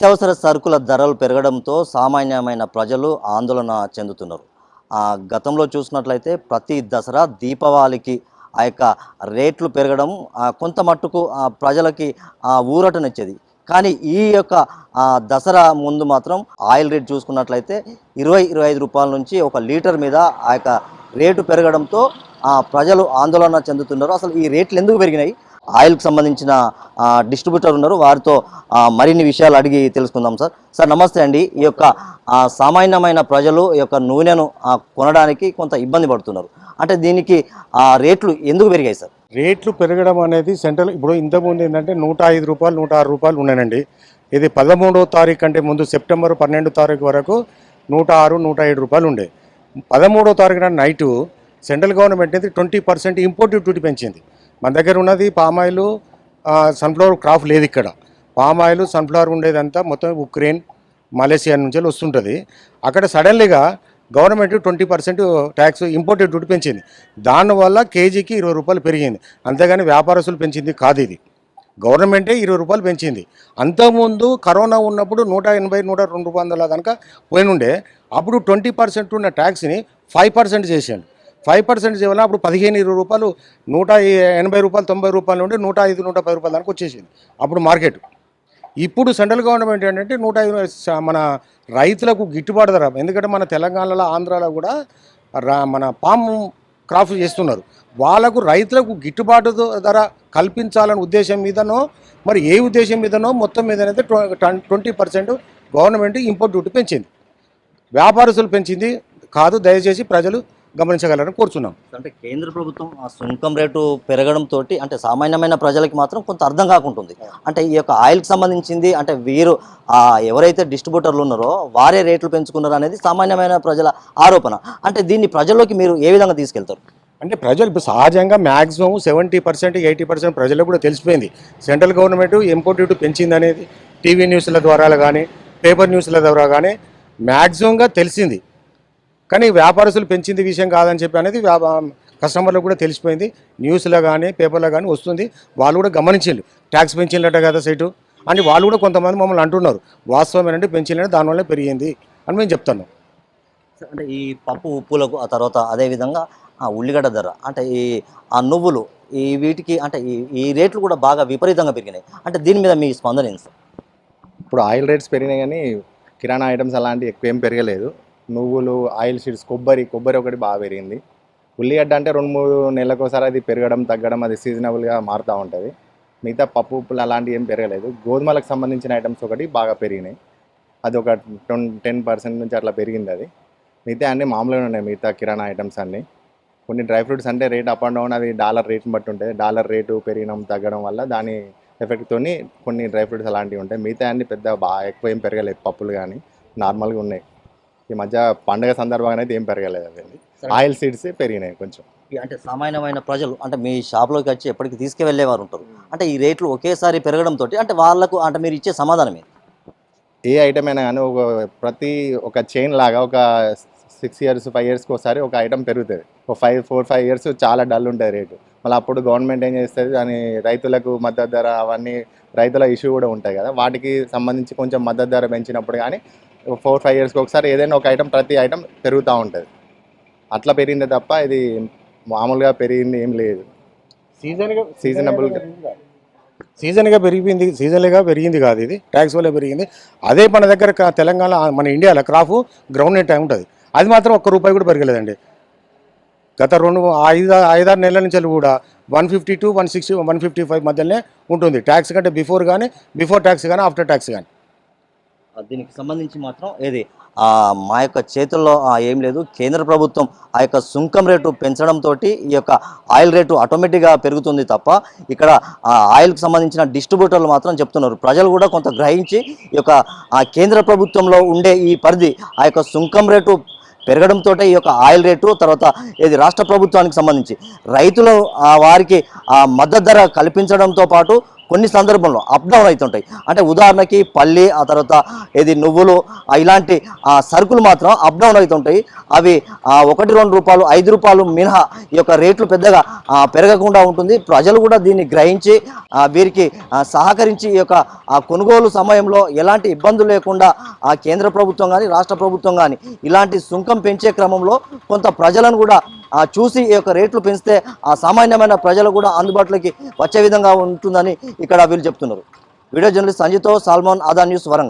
నిత్యావసర సరుకుల ధరలు పెరగడంతో సామాన్యమైన ప్రజలు ఆందోళన చెందుతున్నారు. ఆ, గతంలో చూసినట్లయితే ప్రతి దసరా దీపావళికి ఆ యొక్క రేట్లు పెరగడం కొంత మట్టుకు ప్రజలకి ఊరటనిచ్చేది. కానీ ఈ యొక్క దసరా ముందు మాత్రం ఆయిల్ రేట్ చూసుకున్నట్లయితే ఇరవై ఇరవై ఐదు రూపాయల నుంచి ఒక లీటర్ మీద ఆ యొక్క రేటు పెరగడంతో ప్రజలు ఆందోళన చెందుతున్నారు. అసలు ఈ రేట్లు ఎందుకు పెరిగినాయి? ఆయిల్కి సంబంధించిన డిస్ట్రిబ్యూటర్ ఉన్నారు. వారితో మరిన్ని విషయాలు అడిగి తెలుసుకుందాం సార్. సార్ నమస్తే అండి. ఈ యొక్క సామాన్యమైన ప్రజలు ఈ యొక్క నూనెను కొనడానికి కొంత ఇబ్బంది పడుతున్నారు. అంటే దీనికి ఆ రేట్లు ఎందుకు పెరిగాయి సార్? రేట్లు పెరగడం అనేది సెంట్రల్ ఇప్పుడు ఇంతకుముందు ఏంటంటే నూట ఐదు రూపాయలు నూట ఆరు రూపాయలు ఉన్నాయండి ఇది పదమూడవ తారీఖు అంటే ముందు సెప్టెంబర్ పన్నెండు తారీఖు వరకు నూట ఆరు నూట ఏడు రూపాయలు ఉండే. పదమూడవ తారీఖున నైటు సెంట్రల్ గవర్నమెంట్ అనేది ట్వంటీ పర్సెంట్ ఇంపోర్టివ్ డ్యూటీ పెంచింది. మన దగ్గర ఉన్నది పామాయిల్ సన్ఫ్లవర్ క్రాప్ లేదు ఇక్కడ. పామ్ ఆయిల్ సన్ఫ్లవర్ ఉండేదంతా మొత్తం ఉక్రెయిన్ మలేసియా నుంచి వస్తుంటుంది. అక్కడ సడన్లీగా government twenty percent tax imported duty పెంచింది. దానివల్ల కేజీకి ఇరవై రూపాయలు పెరిగింది. అంతేగాని వ్యాపారస్తులు పెంచింది కాదు ఇది. గవర్నమెంటే ఇరవై రూపాయలు పెంచింది. అంతకుముందు కరోనా ఉన్నప్పుడు నూట ఎనభై నూట రెండు వందల కనుక పోయినుండే. అప్పుడు ట్వంటీ పర్సెంట్ ఉన్న ట్యాక్స్ని ఫైవ్ పర్సెంట్ చేశాడు ఫైవ్ పర్సెంట్ చేయవల్ల అప్పుడు పదిహేను ఇరవై రూపాయలు నూట ఎనభై రూపాయలు తొంభై రూపాయలు నుండి నూట ఐదు నూట పది రూపాయల దానికి వచ్చేసింది. అప్పుడు మార్కెట్. ఇప్పుడు సెంట్రల్ గవర్నమెంట్ ఏంటంటే నూట ఐదు మన రైతులకు గిట్టుబాటు ధర. ఎందుకంటే మన తెలంగాణలో ఆంధ్రాలో కూడా రా- మన పామ్ క్రాప్ చేస్తున్నారు. వాళ్ళకు రైతులకు గిట్టుబాటు ధర కల్పించాలనే ఉద్దేశం మీదనో మరి ఏ ఉద్దేశం మీదనో మొత్తం మీదనైతే twenty percent government import duty పెంచింది. వ్యాపారస్తులు పెంచింది కాదు దయచేసి ప్రజలు గమనించగలరని కోరుచున్నాం. అంటే కేంద్ర ప్రభుత్వం ఆ సుంకం రేటు పెరగడంతో అంటే సామాన్యమైన ప్రజలకి మాత్రం కొంత అర్థం కాకుంటుంది. అంటే ఈ యొక్క ఆయిల్కి సంబంధించింది అంటే వీరు ఆ ఎవరైతే డిస్ట్రిబ్యూటర్లు ఉన్నారో వారే రేట్లు పెంచుకున్నారు అనేది సామాన్యమైన ప్రజల ఆరోపణ. అంటే దీన్ని ప్రజల్లోకి మీరు ఏ విధంగా తీసుకెళ్తారు? అంటే ప్రజలు ఇప్పుడు సహజంగా maximum seventy percent eighty percent ప్రజలకు కూడా తెలిసిపోయింది. సెంట్రల్ గవర్నమెంట్ ఇంపోర్ట్ డ్యూటీ పెంచింది అనేది టీవీ న్యూస్ల ద్వారా కానీ పేపర్ న్యూస్ల ద్వారా కానీ మ్యాక్సిమంగా తెలిసింది. కానీ వ్యాపారస్తులు పెంచింది విషయం కాదని చెప్పి అనేది వ్యాపా కస్టమర్లకు కూడా తెలిసిపోయింది. న్యూస్లో కానీ పేపర్లో కానీ వస్తుంది. వాళ్ళు కూడా గమనించిండు. ట్యాక్స్ పెంచిందట కదా సైటు. అని వాళ్ళు కూడా కొంతమంది మమ్మల్ని అంటున్నారు. వాస్తవం ఏంటంటే పెంచిందంటే దానివల్ల పెరిగింది అని మేము చెప్తున్నాం. అంటే ఈ పప్పు ఉప్పులకు ఆ తర్వాత అదే విధంగా ఆ ఉల్లిగడ్డ ధర అంటే ఈ ఆ నువ్వులు ఈ వీటికి అంటే ఈ ఈ రేట్లు కూడా బాగా విపరీతంగా పెరిగినాయి. అంటే దీని మీద మీ స్పందన ఇప్పుడు ఆయిల్ రేట్స్ పెరిగినాయి కానీ కిరాణా ఐటమ్స్ అలాంటివి ఎక్కువ ఏం పెరగలేదు. నువ్వులు ఆయిల్ సీడ్స్ కొబ్బరి కొబ్బరి ఒకటి బాగా పెరిగింది. ఉల్లిగడ్డ అంటే రెండు మూడు నెలలకు ఒకసారి అది పెరగడం తగ్గడం అది సీజనబుల్గా మారుతూ ఉంటుంది. మిగతా పప్పు ఉప్పులు అలాంటివి ఏం పెరగలేదు. గోధుమలకు సంబంధించిన ఐటమ్స్ ఒకటి బాగా పెరిగినాయి. అది ఒక టెన్ టెన్ పర్సెంట్ నుంచి అట్లా పెరిగింది అది. మిగతా అన్నీ మామూలుగా ఉన్నాయి. మిగతా కిరాణా ఐటమ్స్ అన్నీ. కొన్ని డ్రై ఫ్రూట్స్ అంటే రేట్ అప్ అండ్ డౌన్ అది డాలర్ రేట్ని బట్టి ఉంటుంది డాలర్ రేటు పెరిగడం తగ్గడం వల్ల దాని ఎఫెక్ట్తోని కొన్ని డ్రై ఫ్రూట్స్ అలాంటివి ఉంటాయి. మిగతా అన్ని పెద్ద బాగా ఎక్కువ ఏం పెరగలేదు. పప్పులు కానీ నార్మల్గా ఉన్నాయి. ఈ మధ్య పండగ సందర్భంగా అయితే ఏం పెరగలేదు ఆయిల్ సీడ్స్ పెరిగినాయి కొంచెం. అంటే సామాన్యమైన ప్రజలు అంటే మీ షాప్లోకి వచ్చి ఎప్పటికి తీసుకువెళ్ళేవారు ఉంటారు. అంటే ఈ రేట్లు ఒకేసారి పెరగడంతో అంటే వాళ్ళకు అంటే మీరు ఇచ్చే సమాధానం ఏంటి? ఏ ఐటమ్ అయినా కానీ ఒక ప్రతి ఒక చైన్ లాగా ఒక సిక్స్ ఇయర్స్ ఫైవ్ ఇయర్స్కి ఒకసారి ఒక ఐటమ్ పెరుగుతుంది. ఒక ఫైవ్ ఫోర్ ఫైవ్ ఇయర్స్ చాలా డల్ ఉంటుంది రేటు. మళ్ళీ అప్పుడు గవర్నమెంట్ ఏం చేస్తుంది? దాని రైతులకు మద్దతు ధర అవన్నీ రైతుల ఇష్యూ కూడా ఉంటాయి కదా. వాటికి సంబంధించి కొంచెం మద్దతు ధర పెంచినప్పుడు కానీ ఫోర్ ఫైవ్ ఇయర్స్కి ఒకసారి ఏదైనా ఒక ఐటమ్ ప్రతి ఐటమ్ పెరుగుతూ ఉంటుంది. అట్లా పెరిగిందే తప్ప ఇది మామూలుగా పెరిగింది ఏం లేదు. సీజన్గా Seasonable గా. సీజన్గా పెరిగింది సీజన్గా పెరిగింది కాదు ఇది. ట్యాక్స్ వల్ల పెరిగింది. అదే మన దగ్గర తెలంగాణ మన ఇండియాలో క్రాప్ గ్రౌండ్ నెట్ ఉంటుంది. అది మాత్రం ఒక్క రూపాయి కూడా పెరగలేదండి. గత రెండు ఐదు ఐదారు నెలల నుంచి కూడా one fifty to one sixty one fifty five మధ్యలోనే ఉంటుంది. ట్యాక్స్ కంటే బిఫోర్ కానీ బిఫోర్ ట్యాక్స్ కానీ ఆఫ్టర్ ట్యాక్స్ కానీ దీనికి సంబంధించి మాత్రం ఏది? మా యొక్క చేతుల్లో ఏం లేదు. కేంద్ర ప్రభుత్వం ఆ యొక్క సుంకం రేటు పెంచడంతో ఈ యొక్క ఆయిల్ రేటు ఆటోమేటిక్గా పెరుగుతుంది తప్ప ఇక్కడ ఆ ఆయిల్కి సంబంధించిన డిస్ట్రిబ్యూటర్లు మాత్రం చెప్తున్నారు. ప్రజలు కూడా కొంత గ్రహించి ఈ యొక్క కేంద్ర ప్రభుత్వంలో ఉండే ఈ పరిధి ఆ యొక్క సుంకం రేటు పెరగడంతో ఈ యొక్క ఆయిల్ రేటు తర్వాత ఇది రాష్ట్ర ప్రభుత్వానికి సంబంధించి. రైతులు వారికి ఆ మద్దతు ధర కల్పించడంతో పాటు కొన్ని సందర్భంలో అప్ డౌన్ అవుతుంటాయి. అంటే ఉదాహరణకి పల్లి ఆ తర్వాత ఇది నువ్వులు ఇలాంటి ఆ సరుకులు మాత్రం అప్ డౌన్ అవుతుంటాయి. అవి ఒకటి రెండు రూపాయలు ఐదు రూపాయలు మినహా ఈ యొక్క రేట్లు పెద్దగా పెరగకుండా ఉంటుంది. ప్రజలు కూడా దీన్ని గ్రహించి వీరికి సహకరించి ఈ యొక్క కొనుగోలు సమయంలో ఎలాంటి ఇబ్బందులు లేకుండా ఆ కేంద్ర ప్రభుత్వం కానీ రాష్ట్ర ప్రభుత్వం కానీ ఇలాంటి సుంకం పెంచే క్రమంలో కొంత ప్రజలను కూడా చూసి ఈ యొక్క రేట్లు పెంచితే ఆ సామాన్యమైన ప్రజలు కూడా అందుబాటులోకి వచ్చే విధంగా ఉంటుందని ఇక్కడ వీళ్ళు చెప్తున్నారు. వీడియో జర్నలిస్ట్ సంజయ్తో సాల్మాన్ ఆదా న్యూస్ వరంగల్.